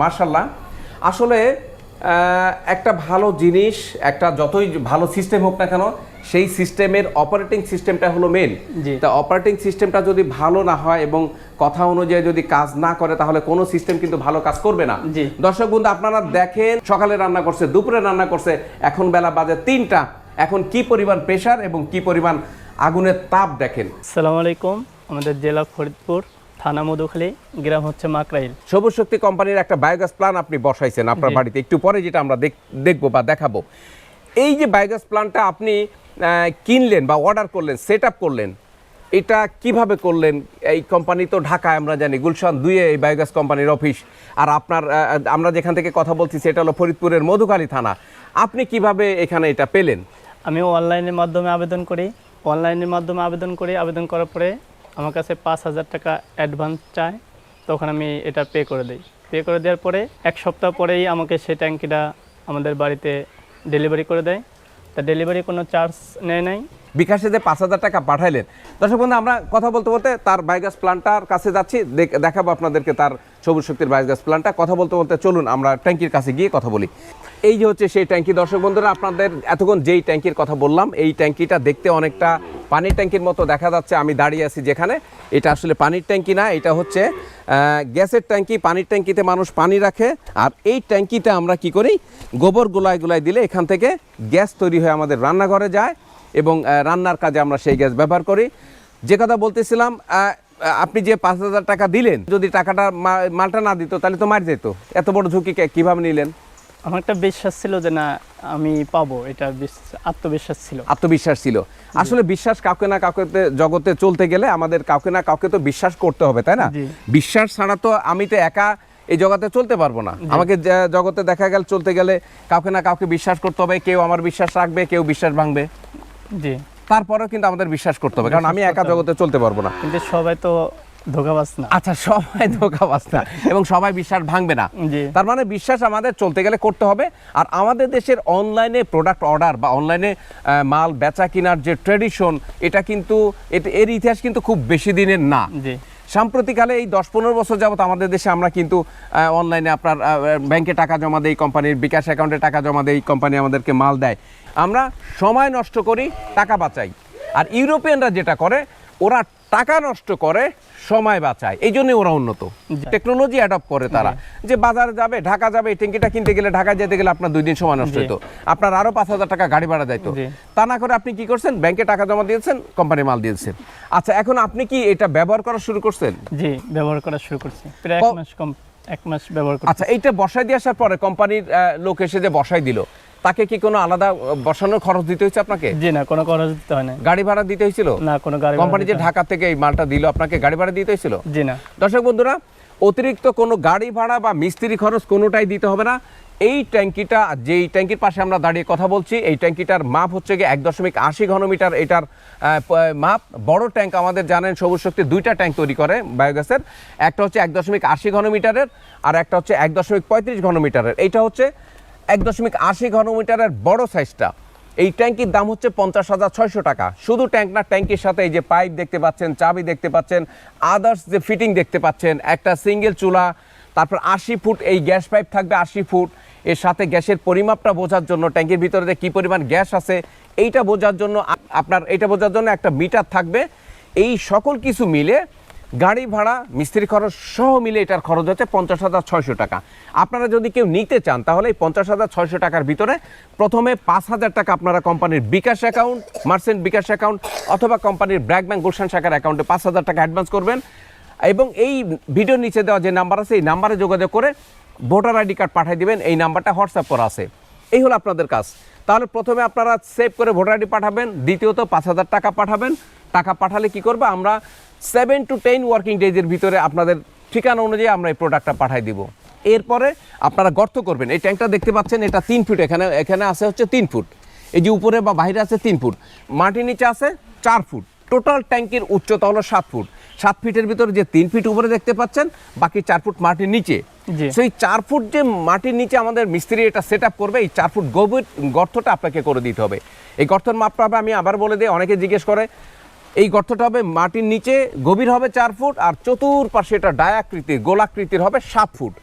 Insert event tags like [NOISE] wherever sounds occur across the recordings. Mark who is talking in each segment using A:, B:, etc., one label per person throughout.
A: মার্শাল্লাহ আসলে একটা ভালো জিনিস একটা যতই ভালো সিস্টেম হোক না কেন সেই সিস্টেমের অপারেটিং সিস্টেমটা হলো মেন। তা অপারেটিং সিস্টেমটা যদি ভালো না হয় এবং কথা অনুযায়ী যদি কাজ না করে তাহলে কোনো সিস্টেম কিন্তু ভালো কাজ করবে না। দর্শক বন্ধু আপনারা দেখেন সকালে রান্না করছে দুপুরে রান্না করছে এখন বেলা বাজে তিনটা। এখন কি পরিমাণ প্রেশার এবং কি পরিমাণ আগুনের তাপ দেখেন।
B: আসসালামু আলাইকুম আমাদের জেলা ফরিদপুর। থানা মধুখালী গ্রাম হচ্ছে মাকরাইল
A: সবুজ শক্তি কোম্পানির একটা বায়োগ্যাস প্ল্যান আপনি বসাইছেন আপনার বাড়িতে। একটু পরে যেটা আমরা দেখ- দেখব বা দেখাবো। এই যে বায়োগ্যাস প্ল্যানটা আপনি কিনলেন বা অর্ডার করলেন সেট আপ করলেন এটা কীভাবে করলেন? এই কোম্পানি তো ঢাকায় আমরা জানি গুলশান দুইয়ে এই বায়োগ্যাস কোম্পানির অফিস আর আপনার আমরা যেখান থেকে কথা বলছি সেটা হলো ফরিদপুরের মধুকালী থানা। আপনি কীভাবে এখানে এটা পেলেন?
B: আমি অনলাইনের মাধ্যমে আবেদন করি। অনলাইনের মাধ্যমে আবেদন করি। আবেদন করার পরে আমার কাছে পাঁচ হাজার টাকা অ্যাডভান্স চায়, তখন আমি এটা পে করে দিই। পে করে দেওয়ার পরে এক সপ্তাহ পরেই আমাকে সেই ট্যাঙ্কিটা আমাদের বাড়িতে ডেলিভারি করে দেয়। তা ডেলিভারি কোনো চার্জ নেয় নাই।
A: বিকাশে যে পাঁচ হাজার টাকা পাঠাইলেন। দর্শক বন্ধু, আমরা কথা বলতে বলতে তার বায়োগ্যাস প্ল্যান্টটার কাছে যাচ্ছি। দেখ- দেখাবো আপনাদেরকে তার সবুজ শক্তির বায়োগ্যাস প্ল্যান্টটা কথা বলতে বলতে চলুন আমরা ট্যাঙ্কির কাছে গিয়ে কথা বলি। এই যে হচ্ছে সেই ট্যাঙ্কি, দর্শক বন্ধুরা, আপনাদের এতক্ষণ যেই ট্যাঙ্কির কথা বললাম, এই ট্যাঙ্কিটা দেখতে অনেকটা পানির ট্যাঙ্কির মতো দেখা যাচ্ছে। আমি দাঁড়িয়ে আছি যেখানে। এটা আসলে পানির ট্যাঙ্কি না, এটা হচ্ছে গ্যাসের ট্যাঙ্কি। পানির ট্যাঙ্কিতে মানুষ পানি রাখে। আর এই ট্যাঙ্কিতে আমরা কি করি? গোবর গোলায় গোলায় দিলে এখান থেকে গ্যাস তৈরি হয়ে আমাদের রান্নাঘরে যায়। এবং রান্নার কাজে আমরা সেই গ্যাস ব্যবহার করি। যে কথা বলতেছিলাম আপনি যে পাঁচ হাজার টাকা দিলেন যদি টাকাটা মালটা না দিত তাহলে তো মার যেত। এত বড় ঝুঁকি কীভাবে নিলেন?
B: আমার একটা বিশ্বাস ছিল যে না আমি পাবো। এটা আত্মবিশ্বাস ছিল।
A: আত্মবিশ্বাস ছিল। আসলে বিশ্বাস কাউকে না কাউকে জগতে চলতে গেলে আমাদের কাউকে না কাউকে তো বিশ্বাস করতে হবে তাই না? বিশ্বাস ছাড়া তো আমি তো একা এই জগতে চলতে পারব না। আমাকে জগতে দেখা গেল চলতে গেলে কাউকে না কাউকে বিশ্বাস করতে হবে। কেউ আমার বিশ্বাস রাখবে কেউ বিশ্বাস ভাঙবে।
B: জি।
A: তারপরেও কিন্তু আমাদের বিশ্বাস করতে হবে কারণ আমি একা জগতে চলতে পারব না।
B: কিন্তু সবাই তো ধোকাবাজ না।
A: আচ্ছা সবাই ধোকাবাজ না এবং সবাই বিশ্বাস ভাঙবে না। তার মানে বিশ্বাস আমাদের চলতে গেলে করতে হবে আর আমাদের দেশের অনলাইনে প্রোডাক্ট অর্ডার বা অনলাইনে মাল বেচা কেনার যে ট্রেডিশন এটা কিন্তু এর ইতিহাস কিন্তু খুব বেশি দিনের না। সাম্প্রতিককালে এই দশ পনেরো বছর যাবত আমাদের দেশে আমরা কিন্তু অনলাইনে আপনার ব্যাংকে টাকা জমা দেই কোম্পানির বিকাশ অ্যাকাউন্টে টাকা জমা দেই কোম্পানি আমাদেরকে মাল দেয়। আমরা সময় নষ্ট করি, টাকা বাঁচাই। আর ইউরোপিয়ানরা যেটা করে, ওরা টাকা নষ্ট করে সময় বাঁচায়। এই জন্যই ওরা উন্নত। টেকনোলজি অ্যাডপ্ট করে তারা। যে বাজারে যাবে ঢাকা যাবে এই ট্যাঙ্কিটা কিনতে গেলে ঢাকা যেতে গেলে আপনার দুই দিন সময় নষ্ট। হতো আপনার আরও পাঁচ হাজার টাকা গাড়ি ভাড়া যাইতো। তা না করে আপনি কি করছেন? ব্যাংকে টাকা জমা দিয়েছেন কোম্পানি মাল দিয়েছেন। আচ্ছা এখন আপনি কি এটা ব্যবহার করা শুরু করছেন?
B: জি ব্যবহার করা শুরু করছি। প্রায় এক মাস কম এক মাস ব্যবহার করছি।
A: আচ্ছা এইটা বসাই দিয়ে আসার পরে কোম্পানির লোক এসে যে বসাই দিল তাকে কি কোনো আলাদা বসানোর খরচ দিতে হয়েছে আপনাকে?
B: জি না কোনো খরচ দিতে হয় না
A: গাড়ি ভাড়া দিতে হয়েছিল?
B: না কোনো গাড়ি
A: কোম্পানি যে ঢাকা থেকে এই মালটা দিল আপনাকে গাড়ি ভাড়া দিতে হয়েছিল।
B: জি না।
A: দর্শক বন্ধুরা অতিরিক্ত কোনো গাড়ি ভাড়া বা মিস্ত্রি খরচ কোনোটাই দিতে হবে না। এই ট্যাঙ্কিটা যেই ট্যাঙ্কির পাশে আমরা দাঁড়িয়ে কথা বলছি এই ট্যাঙ্কিটার মাপ হচ্ছে গিয়ে এক দশমিক আশি ঘনমিটার। এটার মাপ বড় ট্যাঙ্ক আমাদের জানেন সবুজ শক্তি দুইটা ট্যাঙ্ক তৈরি করে বায়োগ্যাসের। একটা হচ্ছে এক দশমিক আশি ঘনমিটারের আর একটা হচ্ছে এক দশমিক পঁয়ত্রিশ ঘনমিটারের। এইটা হচ্ছে এক দশমিক আশি ঘনমিটারের বড় সাইজটা। এই ট্যাঙ্কির দাম হচ্ছে পঞ্চাশ হাজার ছয়শো টাকা। শুধু ট্যাঙ্ক না, ট্যাঙ্কির সাথে এই যে পাইপ দেখতে পাচ্ছেন, চাবি দেখতে পাচ্ছেন আদার্স যে ফিটিং দেখতে পাচ্ছেন, একটা সিঙ্গেল চুলা, তারপর আশি ফুট এই গ্যাস পাইপ থাকবে আশি ফুট। এর সাথে গ্যাসের পরিমাপটা বোঝার জন্য ট্যাঙ্কির ভিতরে যে কী পরিমাণ গ্যাস আছে, এইটা বোঝার জন্য আপনার এটা বোঝার জন্য একটা মিটার থাকবে। এই সকল কিছু মিলে গাড়ি ভাড়া, মিস্ত্রি খরচ সহ মিলে এটার খরচ হচ্ছে পঞ্চাশ হাজার ছয়শো টাকা। আপনারা যদি কেউ নিতে চান, তাহলে এই পঞ্চাশ হাজার ছয়শো টাকার ভিতরে প্রথমে পাঁচ হাজার টাকা আপনারা কোম্পানির bKash account merchant bKash account অথবা কোম্পানির ব্র্যাক ব্যাংক গুলশান শাখার অ্যাকাউন্টে পাঁচ হাজার টাকা অ্যাডভান্স করবেন। এবং এই ভিডিওর নিচে দেওয়া যে নাম্বার আছে, এই নাম্বারে যোগাযোগ করে ভোটার আইডি কার্ড পাঠিয়ে দেবেন। এই নাম্বারটা হোয়াটসঅ্যাপ করা আছে। এই হলো আপনাদের কাজ। তাহলে প্রথমে আপনারা সেভ করে ভোটার আইডি পাঠাবেন, দ্বিতীয়ত পাঁচ হাজার টাকা পাঠাবেন। টাকা পাঠালে কি করব? আমরা সেভেন টু টেন ওয়ার্কিং ডেজের ভিতরে আপনাদের ঠিকানা অনুযায়ী আমরা এই প্রোডাক্টটা পাঠাই দিব। এরপরে আপনারা গর্ত করবেন। এই ট্যাঙ্কটা দেখতে পাচ্ছেন এটা তিন ফুট এখানে এখানে আছে হচ্ছে তিন ফুট এই যে উপরে বা বাইরে আছে তিন ফুট মাটির নিচে আছে চার ফুট টোটাল ট্যাঙ্কির উচ্চতা হলো সাত ফুট সাত ফিটের ভিতরে যে তিন ফিট উপরে দেখতে পাচ্ছেন বাকি চার ফুট মাটির নিচে। সেই চার ফুট যে মাটির নিচে আমাদের মিস্ত্রি এটা সেট করবে এই চার ফুট গভীর গর্তটা আপনাকে করে দিতে হবে। এই গর্তের মাপটা আমি আবার বলে দিই অনেকে জিজ্ঞেস করে এই গর্তটা হবে মাটির নিচে, গভীর হবে চার ফুট, আর চতুর্পাশে এটা ডায়াকৃতির, গোলাকৃতির হবে সাত ফুট।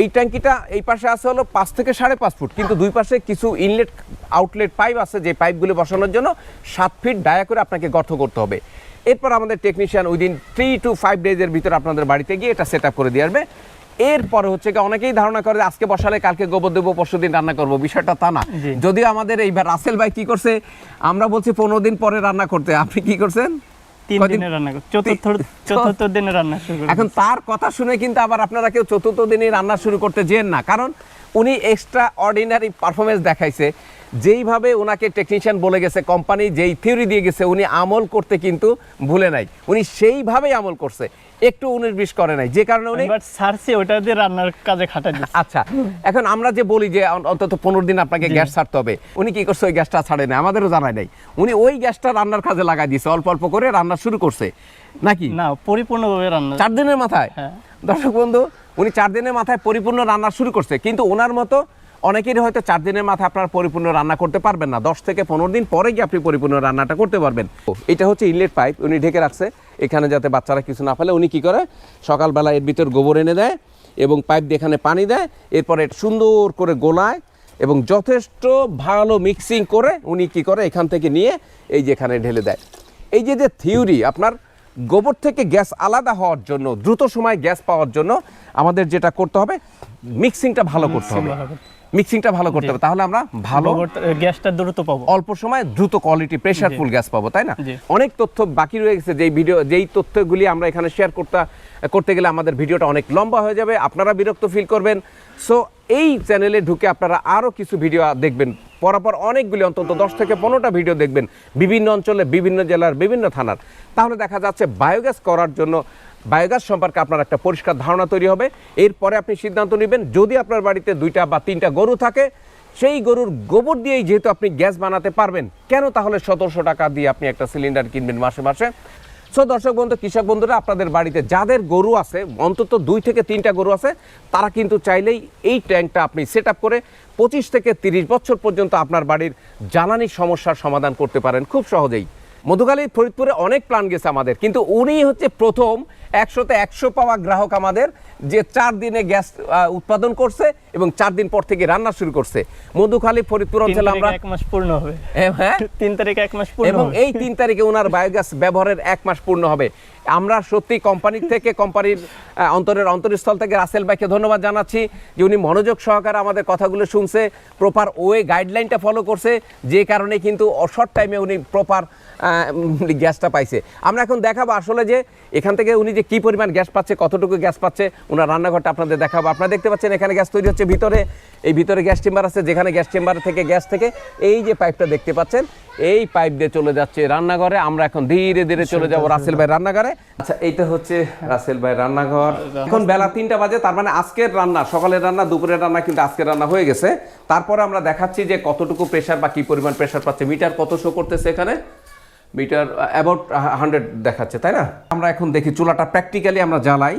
A: এই ট্যাঙ্কিটা এই পাশে আছে হলো পাঁচ থেকে সাড়ে পাঁচ ফুট, কিন্তু দুই পাশে কিছু ইনলেট আউটলেট পাইপ আছে যে পাইপগুলো বসানোর জন্য সাত ফিট ডায়া করে আপনাকে গর্ত করতে হবে। এরপর আমাদের technician within three to five ডেজের ভিতরে আপনাদের বাড়িতে গিয়ে এটা সেট করে দিয়ে আসবে। এরপরে হচ্ছে কি অনেকেই ধারণা করে আজকে বসালে কালকে গোবর দেবো পরশু দিন রান্না করব। বিষয়টা তা না। যদিও আমাদের এই রাসেল ভাই কি করছে আমরা বলছি পনেরো দিন পরে রান্না করতে। আপনি কি করছেন?
B: দিনে দিনে
A: এখন তার কথা শুনে কিন্তু আবার আপনারা কেউ চতুর্থ দিনই রান্না শুরু করতে যেন না। কারণ উনি এক্সট্রা অর্ডিনারি পারফরমেন্স দেখাইছে। যেইভাবে ওনাকে টেকনিশিয়ান বলে গেছে কোম্পানি যেই থিওরি দিয়ে গেছে উনি আমল করতে কিন্তু ভুলে নাই। উনি সেইভাবেই আমল করছে। একটু উনিশ বিশ করে নাই যে কারণে উনি
B: সারছি ওটা দিয়ে রান্নার কাজে খাটাই
A: আচ্ছা এখন আমরা যে বলি যে অন্তত পনেরো দিন আপনাকে গ্যাস ছাড়তে হবে উনি কি করছে ওই গ্যাসটা ছাড়ে না আমাদেরও জানায় নাই। উনি ওই গ্যাসটা রান্নার কাজে লাগাই দিয়েছে অল্প অল্প করে রান্না শুরু করছে। নাকি?
B: না পরিপূর্ণভাবে রান্না
A: চার দিনের মাথায়?
B: হ্যাঁ।
A: দর্শক বন্ধু উনি চার দিনের মাথায় পরিপূর্ণ রান্না শুরু করছে কিন্তু ওনার মতো অনেকেরই হয়তো চার দিনের মাথায় আপনার পরিপূর্ণ রান্না করতে পারবেন না। দশ থেকে পনেরো দিন পরে গিয়ে আপনি পরিপূর্ণ রান্নাটা করতে পারবেন। এটা হচ্ছে ইনলেট পাইপ উনি ঢেকে রাখছে। এখানে যাতে বাচ্চারা কিছু না ফেলে, উনি কি করে? সকালবেলা এর ভিতর গোবর এনে দেয় এবং পাইপ দিয়ে এখানে পানি দেয়। এরপরে সুন্দর করে গোলায় এবং যথেষ্ট ভালো মিক্সিং করে উনি কি করে এখান থেকে নিয়ে এই যে এখানে ঢেলে দেয়। এই যে যে থিওরি আপনার গোবর থেকে গ্যাস আলাদা হওয়ার জন্য, দ্রুত সময় গ্যাস পাওয়ার জন্য আমাদের যেটা করতে হবে মিক্সিংটা ভালো করতে হবে। মিক্সিংটা ভালো করতে হবে। তাহলে আমরা ভালো
B: গ্যাসটা দ্রুত পাবো।
A: অল্প সময় দ্রুত কোয়ালিটি প্রেশারফুল গ্যাস পাবো তাই না? অনেক তথ্য বাকি রয়ে গেছে যেই ভিডিও যেই তথ্যগুলি আমরা এখানে শেয়ার করতে করতে গেলে আমাদের ভিডিওটা অনেক লম্বা হয়ে যাবে আপনারা বিরক্ত ফিল করবেন। সো এই চ্যানেলে ঢুকে আপনারা আরও কিছু ভিডিও দেখবেন। পরপর অনেকগুলি অন্তত দশ থেকে পনেরোটা ভিডিও দেখবেন। বিভিন্ন অঞ্চলে বিভিন্ন জেলার বিভিন্ন থানার। তাহলে দেখা যাচ্ছে বায়োগ্যাস করার জন্য বায়োগ্যাস সম্পর্কে আপনার একটা পরিষ্কার ধারণা তৈরি হবে। এরপরে আপনি সিদ্ধান্ত নেবেন, যদি আপনার বাড়িতে দুইটা বা তিনটা গরু থাকে, সেই গরুর গোবর দিয়েই যেহেতু আপনি গ্যাস বানাতে পারবেন, কেন তাহলে সতেরোশো টাকা দিয়ে আপনি একটা সিলিন্ডার কিনবেন মাসে মাসে? সো দর্শক বন্ধু, কৃষক বন্ধুরা, আপনাদের বাড়িতে যাদের গরু আছে, অন্তত দুই থেকে তিনটা গরু আছে, তারা কিন্তু চাইলেই এই ট্যাঙ্কটা আপনি সেট করে পঁচিশ থেকে তিরিশ বছর পর্যন্ত আপনার বাড়ির জ্বালানি সমস্যার সমাধান করতে পারেন খুব সহজেই। মধুকালী ফরিদপুরে অনেক প্ল্যান গেছে আমাদের কিন্তু উনি হচ্ছে প্রথম একশোতে একশো পাওয়া গ্রাহক আমাদের যে চার দিনে গ্যাস উৎপাদন করছে এবং চার দিন পর থেকে রান্না শুরু করছে। মধুখালী ফরিদপুর অঞ্চলে আমরা
B: এক মাস পূর্ণ হবে।
A: হ্যাঁ
B: তিন তারিখে এক মাস পূর্ণ
A: এবং এই তিন তারিখে ওনার বায়োগ্যাস ব্যবহারের এক মাস পূর্ণ হবে। আমরা সত্যি কোম্পানির থেকে কোম্পানির অন্তরের অন্তরস্থল থেকে রাসেল ভাইকে ধন্যবাদ জানাচ্ছি যে উনি মনোযোগ সহকারে আমাদের কথাগুলো শুনছে প্রপার ওয়ে গাইডলাইনটা ফলো করছে, যে কারণে কিন্তু শর্ট টাইমে উনি প্রপার গ্যাসটা পাইছে। আমরা এখন দেখাবো আসলে যে এখান থেকে উনি যে কি পরিমাণ গ্যাস পাচ্ছে, কতটুকু গ্যাস পাচ্ছে, ওনার রান্নাঘরটা আপনাদের দেখাবো। আপনারা দেখতে পাচ্ছেন এখানে গ্যাস তৈরি হচ্ছে, ভিতরে, এই ভিতরে গ্যাস চেম্বার আছে, যেখানে গ্যাস চেম্বার থেকে, গ্যাস থেকে এই যে পাইপটা দেখতে পাচ্ছেন এই পাইপ দিয়ে চলে যাচ্ছে রান্নাঘরে। আমরা এখন ধীরে ধীরে চলে যাব রাসেল ভাই রান্নাঘরে। আচ্ছা এইটা হচ্ছে রাসেল ভাই রান্নাঘর। এখন বেলা তিনটা বাজে তার মানে আজকের রান্না সকালের রান্না দুপুরের রান্না কিন্তু আজকের রান্না হয়ে গেছে। তারপরে আমরা দেখাচ্ছি যে কতটুকু প্রেশার বা কি পরিমাণ প্রেশার পাচ্ছে। মিটার কত শো করতেছে এখানে? মিটার অ্যাবাউট হান্ড্রেড দেখাচ্ছে তাই না? আমরা এখন দেখি চুলাটা প্র্যাকটিক্যালি আমরা জ্বালাই।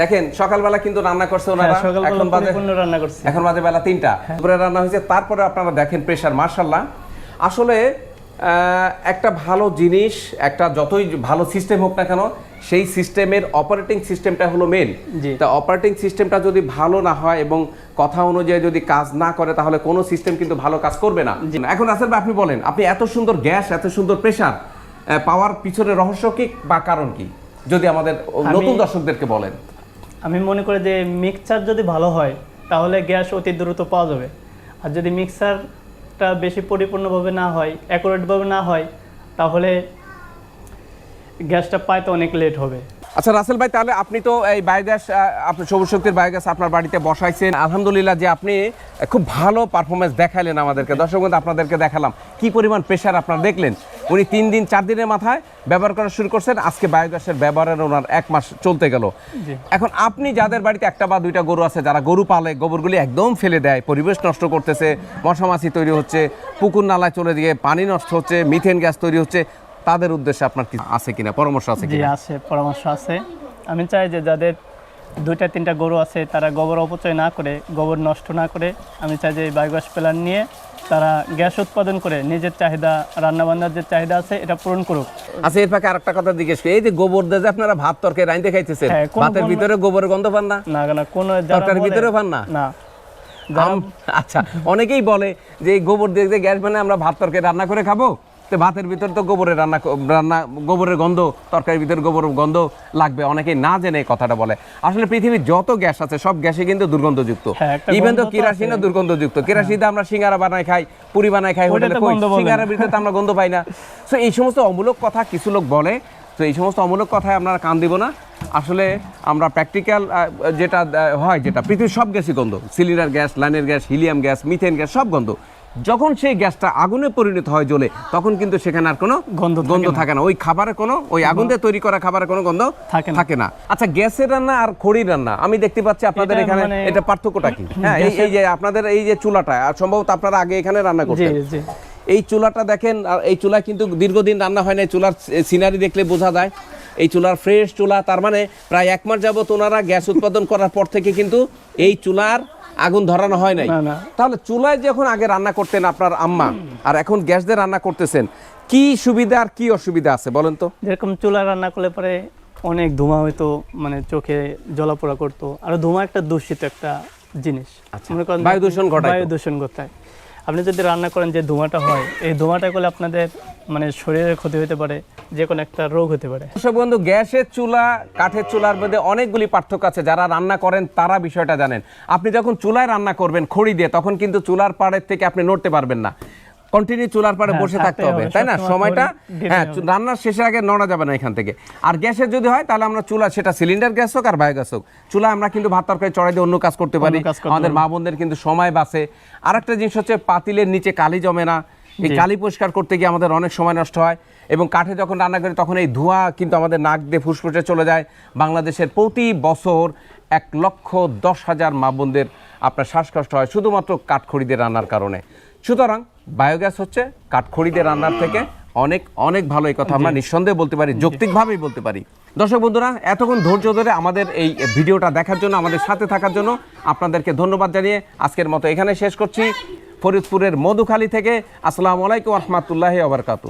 A: দেখেন সকালবেলা কিন্তু রান্না করছে ওনারা।
B: হ্যাঁ, সকালবেলা
A: এখন বাজে
B: পরিপূর্ণ রান্না করছি।
A: এখন বাজে বেলা তিনটা। দুপুরে রান্না হয়েছে। তারপরে আপনারা দেখেন প্রেশার মার্শাল্লাহ আসলে একটা ভালো জিনিস একটা যতই ভালো সিস্টেম হোক না কেন সেই সিস্টেমের অপারেটিং সিস্টেমটা হলো মেন। তা অপারেটিং সিস্টেমটা যদি ভালো না হয় এবং কথা অনুযায়ী যদি কাজ না করে তাহলে কোনো সিস্টেম কিন্তু ভালো কাজ করবে না। এখন আসলে ভাই আপনি বলেন আপনি এত সুন্দর গ্যাস এত সুন্দর প্রেশার পাওয়ার পিছনে রহস্য কি বা কারণ কি? যদি আমাদের নতুন দর্শকদেরকে বলেন।
B: আমি মনে করি যে মিক্সচার যদি ভালো হয় তাহলে গ্যাস অতি দ্রুত পাওয়া যাবে। আর যদি মিক্সারটা বেশি পরিপূর্ণভাবে না হয় অ্যাকুরেটভাবে না হয়, তাহলে গ্যাসটা পাইতে অনেক লেট হবে।
A: আচ্ছা রাসেল ভাই, তাহলে আপনি তো এই বায়োগ্যাস আপনার আপনি সবুজ শক্তির বায়োগ্যাস আপনার বাড়িতে বসাইছেন। আলহামদুলিল্লাহ যে আপনি খুব ভালো পারফরমেন্স দেখালেন আমাদেরকে। দর্শক আপনাদেরকে দেখালাম। কি পরিমাণ প্রেশার আপনার দেখলেন? উনি তিন দিন চার দিনের মাথায় ব্যবহার করা শুরু করছেন। আজকে বায়োগ্যাসের ব্যবহারের ওনার এক মাস চলতে গেল। এখন আপনি যাদের বাড়িতে একটা বা দুইটা গরু আছে যারা গরু পালে গোবরগুলি একদম ফেলে দেয় পরিবেশ নষ্ট করতেছে মশামাছি তৈরি হচ্ছে পুকুর নালায় চলে গিয়ে পানি নষ্ট হচ্ছে মিথেন গ্যাস তৈরি হচ্ছে তাদের উদ্দেশ্যে আপনার কি আছে কিনা পরামর্শ আছে কি
B: আছে পরামর্শ আছে। আমি চাই যে যাদের দুইটা তিনটা গরু আছে তারা গোবর অপচয় না করে গোবর নষ্ট না করে আমি চাই যে এই বায়োগ্যাস প্ল্যান নিয়ে তারা গ্যাস উৎপাদন করে নিজের চাহিদা রান্নাবান্নার যে চাহিদা আছে এটা পূরণ করুক।
A: আচ্ছা এর আর একটা কথা জিজ্ঞেস করি। এই যে গোবর দিয়ে যে আপনারা ভাত তরকারি রাইতে খাইতেছেন
B: হ্যাঁ, কোন-
A: ভাতের ভিতরে গোবরের গন্ধ পান না?
B: না না কোনো যারা
A: তরকারির
B: বলে-
A: ভিতরেও পান না?
B: না।
A: আম- আচ্ছা অনেকেই বলে যে এই গোবর দিয়ে যে গ্যাস মানে আমরা ভাত তরকারি রান্না করে খাব। তো ভাতের ভিতর তো গোবরের রান্না রান্না গোবরের গন্ধ তরকারির ভিতরে গোবরের গন্ধ লাগবে। অনেকেই না জেনে এই কথাটা বলে। আসলে পৃথিবীর যত গ্যাস আছে সব গ্যাসই কিন্তু দুর্গন্ধযুক্ত।
B: হ্যাঁ,
A: ইভেন তো
B: গন্ধ তো
A: কিরাসিনও। দুর্গন্ধযুক্ত। কিরাসিনটা আমরা সিঙ্গারা বানাই খাই পুরি বানাই খাই হোটেলে। সিঙ্গারার ভিতরে তো আমরা গন্ধ পাই না। তো এই সমস্ত অমূলক কথা কিছু লোক বলে। তো এই সমস্ত অমূলক কথায় আমরা কান দিব না। আসলে আমরা প্র্যাকটিক্যাল যেটা হয় যেটা পৃথিবীর সব গ্যাসই গন্ধ। সিলিন্ডার গ্যাস লাইনের gas helium gas methane gas সব গন্ধ। যখন সেই গ্যাসটা আগুনে পরিণত হয় জ্বলে তখন কিন্তু সেখানে আর কোনো
B: গন্ধ
A: গন্ধ থাকে না। ওই খাবারের কোনো ওই আগুন দিয়ে তৈরি করা খাবারের কোনো গন্ধ
B: থাকে না।
A: আচ্ছা গ্যাসের রান্না আর খড়ির রান্না আমি দেখতে পাচ্ছি আপনাদের এখানে
B: মানে-
A: এটা পার্থক্যটা কি? [CLEARS THROAT] হ্যাঁ এই- যে আপনাদের এই যে চুলাটা আর সম্ভবত আপনারা আগে এখানে রান্না করতেন। এই চুলাটা দেখেন আর এই চুলা কিন্তু দীর্ঘদিন রান্না হয় না চুলার সিনারি দেখলে বোঝা যায়। এই চুলার ফ্রেশ চুলা তার মানে প্রায় এক মাস যাবত ওনারা গ্যাস উৎপাদন করার পর থেকে কিন্তু এই চুলার আগুন ধরানো হয় নাই। তাহলে চুলায় যখন আগে রান্না করতেন আপনার আম্মা আর এখন গ্যাস দিয়ে রান্না করতেছেন কি সুবিধা আর কি অসুবিধা আছে বলেন তো?
B: যেরকম চুলা রান্না করলে পরে অনেক ধোঁয়া হইতো মানে চোখে জলাপোড়া করতো আর ধোঁয়া একটা দূষিত একটা জিনিস। মনে করেন
A: আচ্ছা, বায়ু দূষণ ঘটায়
B: বায়ু দূষণ ঘটায়। আপনি যদি রান্না করেন যে ধোঁয়াটা হয়, এই ধোঁয়াটা করলে আপনাদের মানে শরীরের ক্ষতি হতে পারে যে কোনো একটা রোগ হতে পারে।
A: বন্ধু, গ্যাসের চুলা, কাঠের চুলার মধ্যে অনেকগুলি পার্থক্য আছে, যারা রান্না করেন তারা বিষয়টা জানেন। আপনি যখন চুলায় রান্না করবেন খড়ি দিয়ে, তখন কিন্তু চুলার পাড়ের থেকে আপনি নড়তে পারবেন না। কন্টিনিউ চুলার পাড়ে
B: হ্যাঁ,
A: বসে
B: থাকতে
A: হবে, তাই না? সময়টা হ্যাঁ রান্নার শেষের আগে নড়া যাবে না এখান থেকে। আর গ্যাসের যদি হয় তাহলে আমরা চুলা সেটা সিলিন্ডার গ্যাস হোক আর বায়োগ্যাস হোক। চুলা আমরা কিন্তু ভাত তরকারি চড়াই দিয়ে অন্য কাজ করতে পারি। আমাদের মা বোনদের কিন্তু সময় বাঁচে। আর একটা জিনিস হচ্ছে পাতিলের নিচে কালি জমে না। এই কালি পরিষ্কার করতে গিয়ে আমাদের অনেক সময় নষ্ট হয়। এবং কাঠে যখন রান্না করি তখন এই ধোঁয়া কিন্তু আমাদের নাক দিয়ে ফুসফুসে চলে যায়। বাংলাদেশের প্রতি বছর এক লক্ষ দশ হাজার মা বোনদের আপনার শ্বাসকষ্ট হয় শুধুমাত্র কাঠখড়িদের রান্নার কারণে। সুতরাং বায়োগ্যাস হচ্ছে কাঠখড়িদের রান্নার থেকে অনেক অনেক ভালো এই কথা আমরা নিঃসন্দেহে বলতে পারি যৌক্তিকভাবেই বলতে পারি। দর্শক বন্ধুরা এতক্ষণ ধৈর্য ধরে আমাদের এই ভিডিওটা দেখার জন্য আমাদের সাথে থাকার জন্য আপনাদেরকে ধন্যবাদ জানিয়ে আজকের মতো এখানে শেষ করছি। ফরিদপুরের মধুখালী থেকে আসসালামু আলাইকুম রহমতুল্লাহ আবরকাতু